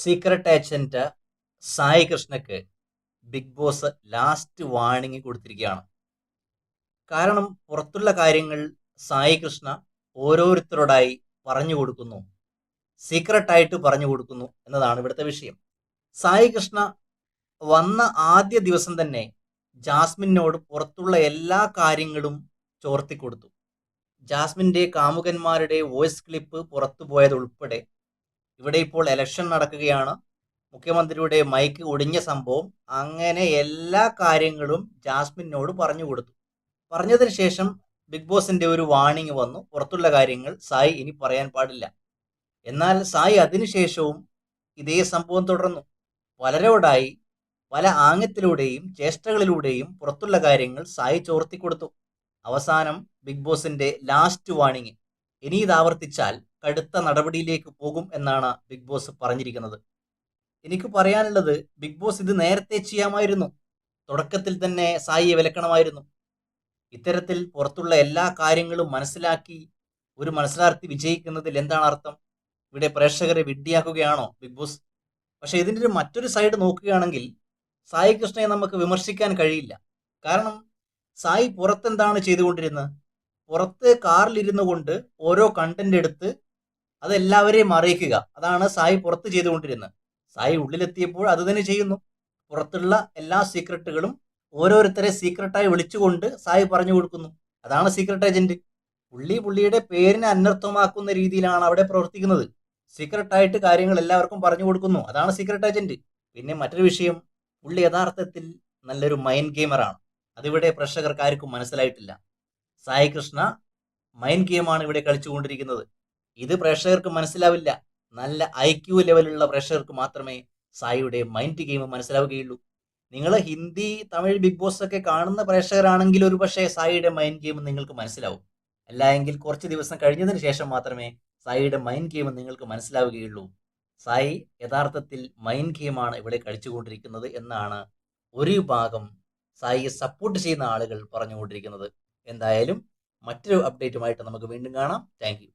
Secret agent Sai കൃഷ്ണക്ക് Bigg Boss last warning കൊടുത്തിരിക്കുകയാണ്. കാരണം പുറത്തുള്ള കാര്യങ്ങൾ സായി കൃഷ്ണ ഓരോരുത്തരോടായി പറഞ്ഞു കൊടുക്കുന്നു. സീക്രട്ടായിട്ട് പറഞ്ഞു കൊടുക്കുന്നു എന്നതാണ് ഇവിടുത്തെ വിഷയം. സായി കൃഷ്ണ വന്ന ആദ്യ ദിവസം തന്നെ ജാസ്മിനോട് പുറത്തുള്ള എല്ലാ കാര്യങ്ങളും ചോർത്തി കൊടുത്തു ജാസ്മിന്റെ കാമുകന്മാരുടെ വോയിസ് ക്ലിപ്പ് പുറത്തു പോയത് ഉൾപ്പെടെ ഇവിടെ ഇപ്പോൾ ഇലക്ഷൻ നടക്കുകയാണ്. മുഖ്യമന്ത്രിയുടെ മൈക്ക് ഒടിഞ്ഞ സംഭവം. അങ്ങനെ എല്ലാ കാര്യങ്ങളും ജാസ്മിനോട് പറഞ്ഞു കൊടുത്തു. പറഞ്ഞതിന് ശേഷം ബിഗ് ബോസിന്റെ ഒരു വാണിംഗ് വന്നു. പുറത്തുള്ള കാര്യങ്ങൾ സായി ഇനി പറയാൻ പാടില്ല. എന്നാൽ സായി അതിനുശേഷവും ഇതേ സംഭവം തുടർന്നു. പലരോടായി പല ആംഗ്യത്തിലൂടെയും ചേഷ്ടകളിലൂടെയും പുറത്തുള്ള കാര്യങ്ങൾ സായി ചോർത്തി കൊടുത്തു. അവസാനം ബിഗ് ബോസിന്റെ ലാസ്റ്റ് വാണിംഗ് ഇനി ഇത് ആവർത്തിച്ചാൽ കടുത്ത നടപടിയിലേക്ക് പോകും എന്നാണ് ബിഗ് ബോസ് പറഞ്ഞിരിക്കുന്നത്. എനിക്ക് പറയാനുള്ളത് ബിഗ് ബോസ് ഇത് നേരത്തെ ചെയ്യാമായിരുന്നു. തുടക്കത്തിൽ തന്നെ സായിയെ വിലക്കണമായിരുന്നു. ഇത്തരത്തിൽ പുറത്തുള്ള എല്ലാ കാര്യങ്ങളും മനസ്സിലാക്കി ഒരു മത്സരാർത്ഥി വിജയിക്കുന്നതിൽ എന്താണ് അർത്ഥം? ഇവിടെ പ്രേക്ഷകരെ വിഡ്ഢിയാക്കുകയാണോ ബിഗ് ബോസ്? പക്ഷേ ഇതിന്റെ ഒരു മറ്റൊരു സൈഡ് നോക്കുകയാണെങ്കിൽ സായി കൃഷ്ണയെ നമുക്ക് വിമർശിക്കാൻ കഴിയില്ല. കാരണം സായി പുറത്തെന്താണ് ചെയ്തുകൊണ്ടിരുന്നത്? പുറത്ത് കാറിലിരുന്നു കൊണ്ട് ഓരോ കണ്ടന്റ് എടുത്ത് അതെല്ലാവരെയും അറിയിക്കുക. അതാണ് സായി പുറത്ത് ചെയ്തുകൊണ്ടിരുന്നത്. സായി ഉള്ളിലെത്തിയപ്പോൾ അത് തന്നെ ചെയ്യുന്നു. പുറത്തുള്ള എല്ലാ സീക്രട്ടുകളും ഓരോരുത്തരെ സീക്രട്ടായി വിളിച്ചുകൊണ്ട് സായി പറഞ്ഞു കൊടുക്കുന്നു. അതാണ് സീക്രട്ട് ഏജന്റ് പുള്ളി പുള്ളിയുടെ പേരിനെ അനർത്ഥമാക്കുന്ന രീതിയിലാണ് അവിടെ പ്രവർത്തിക്കുന്നത്. സീക്രട്ടായിട്ട് കാര്യങ്ങൾ എല്ലാവർക്കും പറഞ്ഞു കൊടുക്കുന്നു. അതാണ് സീക്രട്ട് ഏജന്റ് പിന്നെ മറ്റൊരു വിഷയം. പുള്ളി യഥാർത്ഥത്തിൽ നല്ലൊരു മൈൻഡ് ഗെയിമറാണ് അതിവിടെ പ്രേക്ഷകർക്ക് ആർക്കും മനസ്സിലായിട്ടില്ല. സായി കൃഷ്ണ മൈൻഡ് ഗെയിമാണ് ഇവിടെ കളിച്ചുകൊണ്ടിരിക്കുന്നത്. ഇത് പ്രേക്ഷകർക്ക് മനസ്സിലാവില്ല. നല്ല ഐ ക്യു ലെവലുള്ള പ്രേക്ഷകർക്ക് മാത്രമേ സായിയുടെ മൈൻഡ് ഗെയിം മനസ്സിലാവുകയുള്ളൂ. നിങ്ങൾ ഹിന്ദി തമിഴ് ബിഗ് ബോസ് ഒക്കെ കാണുന്ന പ്രേക്ഷകരാണെങ്കിൽ ഒരു പക്ഷേ സായിയുടെ മൈൻഡ് ഗെയിം നിങ്ങൾക്ക് മനസ്സിലാവും. അല്ല എങ്കിൽ കുറച്ച് ദിവസം കഴിഞ്ഞതിന് ശേഷം മാത്രമേ സായിയുടെ മൈൻഡ് ഗെയിം നിങ്ങൾക്ക് മനസ്സിലാവുകയുള്ളൂ. സായി യഥാർത്ഥത്തിൽ മൈൻഡ് ഗെയിമാണ് ഇവിടെ കളിച്ചുകൊണ്ടിരിക്കുന്നത് എന്നാണ് ഒരു ഭാഗം സായിയെ സപ്പോർട്ട് ചെയ്യുന്ന ആളുകൾ പറഞ്ഞുകൊണ്ടിരിക്കുന്നത്. എന്തായാലും മറ്റൊരു അപ്ഡേറ്റുമായിട്ട് നമുക്ക് വീണ്ടും കാണാം. താങ്ക്